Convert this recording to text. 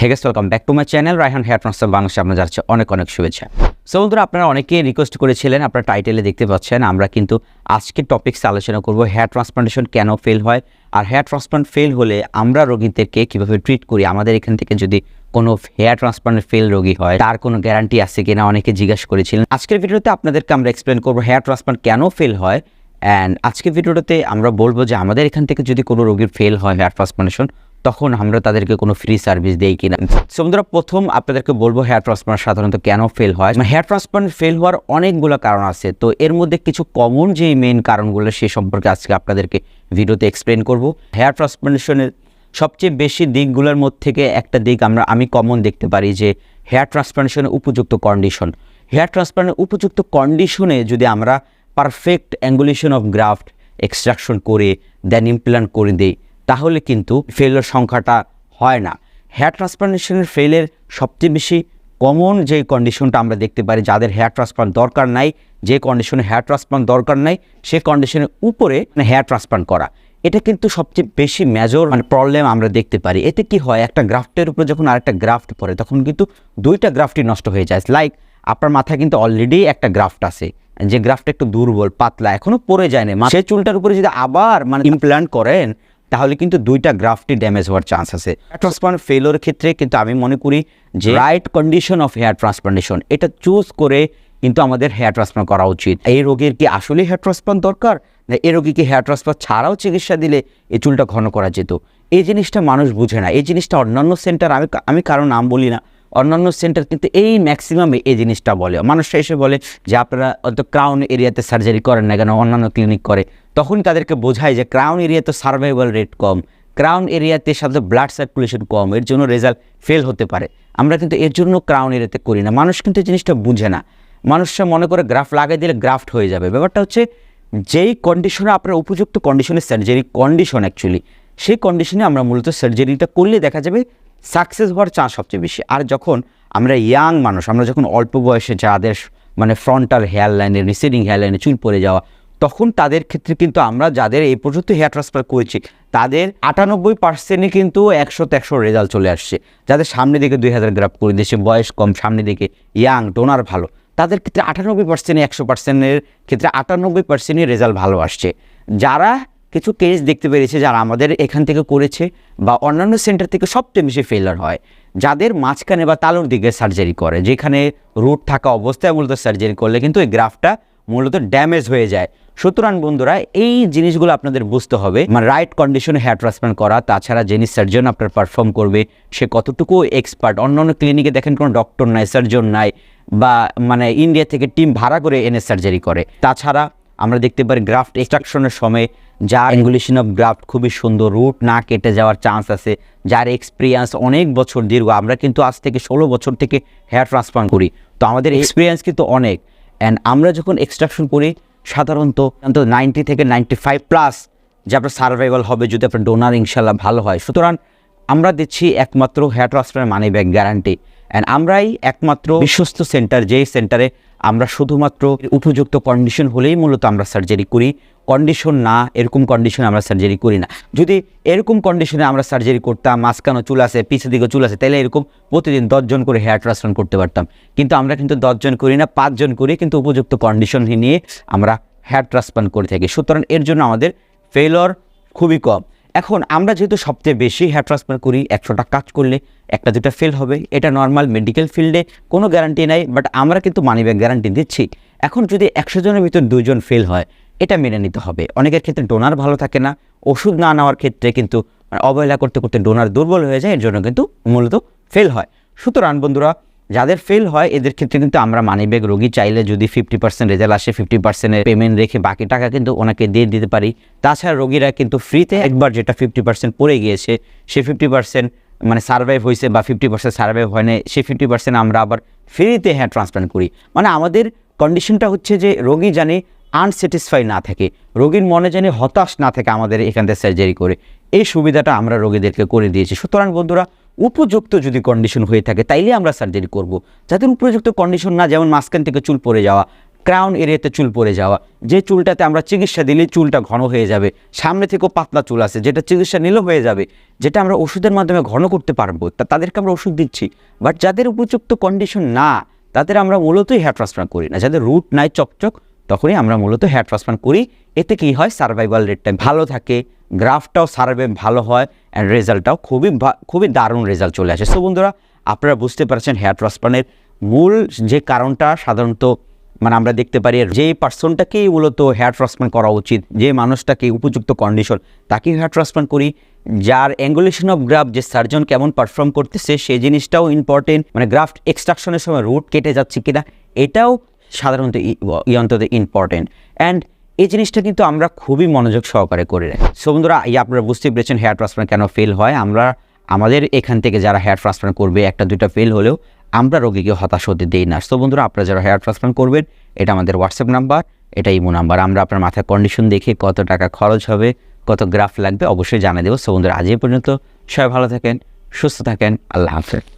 থেকেস welcome back to my channel Raihan hair transfer বাংলাদেশে আপনার যাচ্ছে অনেক অনেক শুভেচ্ছা। সো বন্ধুরা, আপনারা অনেকেই রিকোয়েস্ট করেছিলেন, আপনারা টাইটেলে দেখতে পাচ্ছেন, আমরা কিন্তু আজকের টপিক্সে আলোচনা করব হেয়ার ট্রান্সপ্লান্টেশন কেন ফেল হয়? আর হেয়ার ট্রান্সপ্লান্ট ফেল হলে আমরা রোগীদেরকে কীভাবে ট্রিট করি? আমাদের এখান থেকে যদি কোনো হেয়ার ট্রান্সপ্লান্ট ফেল রোগী হয়, তার কোনো গ্যারান্টি আছে কিনা? অনেকে জিজ্ঞাসা করেছিলেন। আজকের ভিডিওতে আপনাদেরকে আমরা এক্সপ্লেন করব হেয়ার ট্রান্সপ্লান্ট কেন ফেল হয়? অ্যান্ড আজকের ভিডিওটাতে আমরা বলব যে আমাদের এখান থেকে যদি কোনো রোগীর ফেল হয় হেয়ার ট্রান্সপ্লান্টেশন তখন আমরা তাদেরকে কোনো ফ্রি সার্ভিস দেই কিনা? বন্ধুরা, প্রথম আপনাদেরকে বলব হেয়ার ট্রান্সপ্লান্ট সাধারণত কেন ফেল হয়? হেয়ার ট্রান্সপ্লান্ট ফেল হওয়ার অনেকগুলো কারণ আছে। তো এর মধ্যে কিছু কমন যে মেইন কারণগুলো, সে সম্পর্কে আজকে আপনাদেরকে ভিডিওতে এক্সপ্লেন করব। হেয়ার ট্রান্সপ্লান্টেশনের সবচেয়ে বেশি দিকগুলোর মধ্যে থেকে একটা দিক আমরা, আমি কমন দেখতে পারি যে হেয়ার ট্রান্সপ্লান্টেশনের উপযুক্ত কন্ডিশন হেয়ার ট্রান্সপ্লান্টের উপযুক্ত কন্ডিশনে যদি আমরা perfect angulation of graft extraction করে দেন ইমপ্লান্ট করে দিই তাহলে কিন্তু ফেলের সংখ্যাটা হয় না। হেয়ার ট্রান্সপ্লান্টেশনের ফেলের সবচেয়ে বেশি কমন যে কন্ডিশনটা আমরা দেখতে পারি, যাদের হেয়ার ট্রান্সপ্লান্ট দরকার নাই, যে কন্ডিশনে হেয়ার ট্রান্সপ্লান্ট দরকার নাই, সে কন্ডিশনের উপরে হেয়ার ট্রান্সপ্লান্ট করা। এটা কিন্তু সবচেয়ে বেশি মেজর মানে প্রবলেম আমরা দেখতে পারি। এতে কি হয়, একটা গ্রাফটের উপরে যখন আরেকটা গ্রাফট পড়ে, তখন কিন্তু দুইটা গ্রাফটই নষ্ট হয়ে যায়। লাইক আপনার মাথায় কিন্তু অলরেডি একটা গ্রাফট আছে। যে গ্রাফটা একটু দুর্বল, পাতলা, এখনও পড়ে যায়নি মা- সেই চুলটার উপরে যদি আবার মানে ইমপ্ল্যান্ট করেন তাহলে কিন্তু দুইটা গ্রাফটি ড্যামেজ হওয়ার চান্স আছে। ট্রান্সপ্লান্ট ফেলোর ক্ষেত্রে কিন্তু আমি মনে করি যে right condition of hair transplantation এটা চুজ করে কিন্তু আমাদের হেয়ার ট্রান্সপ্লান্ট করা উচিত। এই রোগীর কি আসলে হেয়ার ট্রান্সপ্লান্ট দরকার? না, এই রোগীকে হেয়ার ট্রান্সপ্লান্ট ছাড়াও চিকিৎসা দিলে এই চুলটা ঘন করা যেত? এই জিনিসটা মানুষ বুঝে না। এই জিনিসটা অন্যান্য সেন্টার আমি আমি কারও নাম বলি না। অন্যান্য সেন্টার কিন্তু এই ম্যাক্সিমামে এই জিনিসটা বলে। মানুষরা এসে বলে যে, আপনারা অত ক্রাউন এরিয়াতে সার্জারি করেন না কেন? অন্যান্য ক্লিনিক করে। তখনই তাদেরকে বোঝায় যে ক্রাউন এরিয়াতে সার্ভাইভাল রেট কম ক্রাউন এরিয়াতে সাধারণত ব্লাড সার্কুলেশন কম, এর জন্য রেজাল্ট ফেল হতে পারে। আমরা কিন্তু এর জন্য ক্রাউন এরিয়াতে করি না। মানুষ কিন্তু জিনিসটা বুঝে না। মানুষরা মনে করে গ্রাফ লাগাই দিলে গ্রাফট হয়ে যাবে। ব্যাপারটা হচ্ছে যেই কন্ডিশনে আপনার উপযুক্ত কন্ডিশনে সার্জারি কন্ডিশন অ্যাকচুয়ালি সেই কন্ডিশনে আমরা মূলত সার্জারিটা করলে দেখা যাবে সাকসেস হওয়ার চান্স সবচেয়ে বেশি। আর যখন আমরা ইয়াং মানুষ, আমরা যখন অল্প বয়সে যাদের মানে ফ্রন্টাল হেয়ার লাইনে রিসিডিং হেয়ার লাইনে চুল পড়ে যাওয়া তখন তাদের ক্ষেত্রে কিন্তু আমরা যাদের এই পর্যন্ত হেয়ার ট্রান্সফার করেছি, তাদের আটানব্বই পার্সেন্টই কিন্তু একশোতে একশো রেজাল্ট চলে আসছে। যাদের সামনে দিকে দুই হাজার গ্রাফ করে দিয়েছে, বয়স কম, সামনে দিকে ইয়াং ডোনার ভালো, তাদের ক্ষেত্রে আটানব্বই পার্সেন্ট একশো পার্সেন্টের ক্ষেত্রে আটানব্বই পার্সেন্টই রেজাল্ট ভালো আসছে। যারা কিছু কেস দেখতে পেরেছে, যারা আমাদের এখান থেকে করেছে বা অন্যান্য সেন্টার থেকে সবচেয়ে বেশি ফেলার হয়, যাদের মাঝখানে বা তালুর দিকে সার্জারি করে, যেখানে রুট থাকা অবস্থায় মূলত সার্জারি করলে কিন্তু এই গ্রাফটা মূলত ড্যামেজ হয়ে যায়। সুতরাং বন্ধুরা এই জিনিসগুলো আপনাদের বুঝতে হবে। মানে রাইট কন্ডিশনে হেয়ার ট্রান্সপ্লান্ট করা তাছাড়া যিনি সার্জন আপনার পারফর্ম করবে সে কতটুকু এক্সপার্ট অন্য অন্য ক্লিনিকে দেখেন কোনো ডক্টর নাই সার্জন নাই বা মানে ইন্ডিয়া থেকে টিম ভাড়া করে এনে সার্জারি করে। তাছাড়া আমরা দেখতে পারি গ্রাফট এক্সট্রাকশনের সময় যার অ্যাঙ্গুলেশন অফ গ্রাফট খুবই সুন্দর রুট না কেটে যাওয়ার চান্স আছে যার এক্সপিরিয়েন্স অনেক বছর দীর্ঘ আমরা কিন্তু আজ থেকে ষোলো বছর থেকে হেয়ার ট্রান্সপ্লান্ট করি। তো আমাদের এক্সপিরিয়েন্স কিন্তু অনেক। অ্যান্ড আমরা যখন এক্সট্রাকশন করি, সাধারণত নাইনটি থেকে নাইনটি ফাইভ প্লাস যে আপনার সার্ভাইভাল হবে যদি আপনার ডোনার ইনশাল্লাহ ভালো হয়। সুতরাং আমরা দিচ্ছি একমাত্র hair transfer money back guarantee and আমরাই একমাত্র বিশ্বস্ত সেন্টার যেই সেন্টারে আমরা শুধুমাত্র উপযুক্ত কন্ডিশন হলেই মূলত আমরা সার্জারি করি। কন্ডিশন না, এরকম কন্ডিশনে আমরা সার্জারি করি না। যদি এরকম কন্ডিশনে আমরা সার্জারি করতাম, মাঝখানো চুল আছে, পিছের দিকে চুল আছে, তাহলে এরকম প্রতিদিন দশজন করে হেয়ার ট্রান্সপ্লান্ট করতে পারতাম। কিন্তু আমরা কিন্তু দশজন করি না পাঁচজন করি, কিন্তু উপযুক্ত কন্ডিশন নিয়ে আমরা হেয়ার ট্রান্সপ্লান্ট করে থাকি। সুতরাং এর জন্য আমাদের ফেলর খুবই কম। এখন আমরা যেহেতু সবচেয়ে বেশি হেয়ার ট্রান্সপ্লান্ট করি, একশোটা কাজ করলে একটা দুটা ফেল হবে। এটা নর্মাল মেডিকেল ফিল্ডে কোনো গ্যারান্টি নাই বাট আমরা কিন্তু মানি ব্যাক গ্যারান্টি দিচ্ছি। এখন যদি একশো জনের ভিতর দুজন ফেল হয়, এটা মেনে নিতে হবে। অনেকের ক্ষেত্রে ডোনার ভালো থাকে না, ওষুধ না নেওয়ার ক্ষেত্রে কিন্তু মানে অবহেলা করতে করতে ডোনার দুর্বল হয়ে যায়, এর জন্য কিন্তু মূলত ফেল হয়। সুতরাং বন্ধুরা যাদের ফেল হয়, এদের ক্ষেত্রে কিন্তু আমরা মানি ব্যাগ রোগী চাইলে যদি ফিফটি পার্সেন্ট রেজাল্ট আসে ফিফটি পার্সেন্টের পেমেন্ট রেখে বাকি টাকা কিন্তু ওনাকে দিয়ে দিতে পারি। তাছাড়া রোগীরা কিন্তু ফ্রিতে একবার যেটা ফিফটি পার্সেন্ট পড়ে গিয়েছে, সে ফিফটি পার্সেন্ট মানে সার্ভাইভ হয়েছে বা ফিফটি পার্সেন্ট সার্ভাইভ হয় না সেই ফিফটি পার্সেন্ট আমরা আবার ফ্রিতে হ্যাঁ ট্রান্সপ্লান্ট করি। মানে আমাদের কন্ডিশনটা হচ্ছে যে রোগী জানে আনস্যাটিসফাই না থাকে, রোগীর মনে জানি হতাশ না থাকে আমাদের এখান থেকে সার্জারি করে। এই সুবিধাটা আমরা রোগীদেরকে করে দিয়েছি। সুতরাং বন্ধুরা উপযুক্ত যদি কন্ডিশন হয়ে থাকে, তাইলে আমরা সার্জারি করব। যাদের উপযুক্ত কন্ডিশন না, যেমন মাঝখান থেকে চুল পড়ে যাওয়া ক্রাউন এরিয়াতে চুল পড়ে যাওয়া, যে চুলটাতে আমরা চিকিৎসা দিলে চুলটা ঘন হয়ে যাবে, সামনে থেকেও পাতলা চুল আছে, যেটা চিকিৎসা নিলেও হয়ে যাবে, যেটা আমরা ওষুধের মাধ্যমে ঘন করতে পারব, তা তাদেরকে আমরা ওষুধ দিচ্ছি। বাট যাদের উপযুক্ত কন্ডিশন না, তাদের আমরা মূলতই হেয়ার ট্রান্সপ্লান্ট করি না। যাদের রুট নাই চকচক, তখনই আমরা মূলত হেয়ার ট্রান্সপ্লান্ট করি। এতে কি হয়? সার্ভাইভাল রেটটা ভালো থাকে। গ্রাফটাও সার্ভে ভালো হয় অ্যান্ড রেজাল্টটাও খুবই খুবই দারুণ রেজাল্ট চলে আসে। সো বন্ধুরা, আপনারা বুঝতে পারছেন হেয়ার ট্রান্সপ্লান্টের মূল যে কারণটা, সাধারণত মানে আমরা দেখতে পারি, যে পার্সনটাকেই মূলত হেয়ার ট্রান্সপ্লান্ট করা উচিত, যে মানুষটাকে উপযুক্ত কন্ডিশন তাকেই হেয়ার ট্রান্সপ্লান্ট করি। যার অ্যাঙ্গুলেশন অফ গ্রাফ যে সার্জন কেমন পারফর্ম করতেছে সেই জিনিসটাও ইম্পর্টেন্ট মানে গ্রাফট এক্সট্রাকশনের সময় রুট কেটে যাচ্ছে কিনা, এটাও সাধারণত অন্তত ইম্পর্টেন্ট অ্যান্ড এই জিনিসটা কিন্তু আমরা খুবই মনোযোগ সহকারে করে রাখি। সো বন্ধুরা, এই আপনারা বুঝতে পেরেছেন হেয়ার ট্রান্সপ্লান্ট কেন ফেল হয়, আমরা, আমাদের এখান থেকে যারা হেয়ার ট্রান্সপ্লান্ট করবে, একটা, দুইটা ফেল হলেও আমরা রোগীকে হতাশ হতে দেই না। সো বন্ধুরা, আপনারা যারা হেয়ার ট্রান্সপ্লান্ট করবেন, এটা আমাদের হোয়াটসঅ্যাপ নাম্বার এটা ইমো নাম্বার আমরা আপনার মাথার কন্ডিশন দেখে কত টাকা খরচ হবে, কত গ্রাফ লাগবে অবশ্যই জানিয়ে দেবো। সো বন্ধুরা, আজ পর্যন্ত। সবাই ভালো থাকেন, সুস্থ থাকেন, আল্লাহ হাফেজ।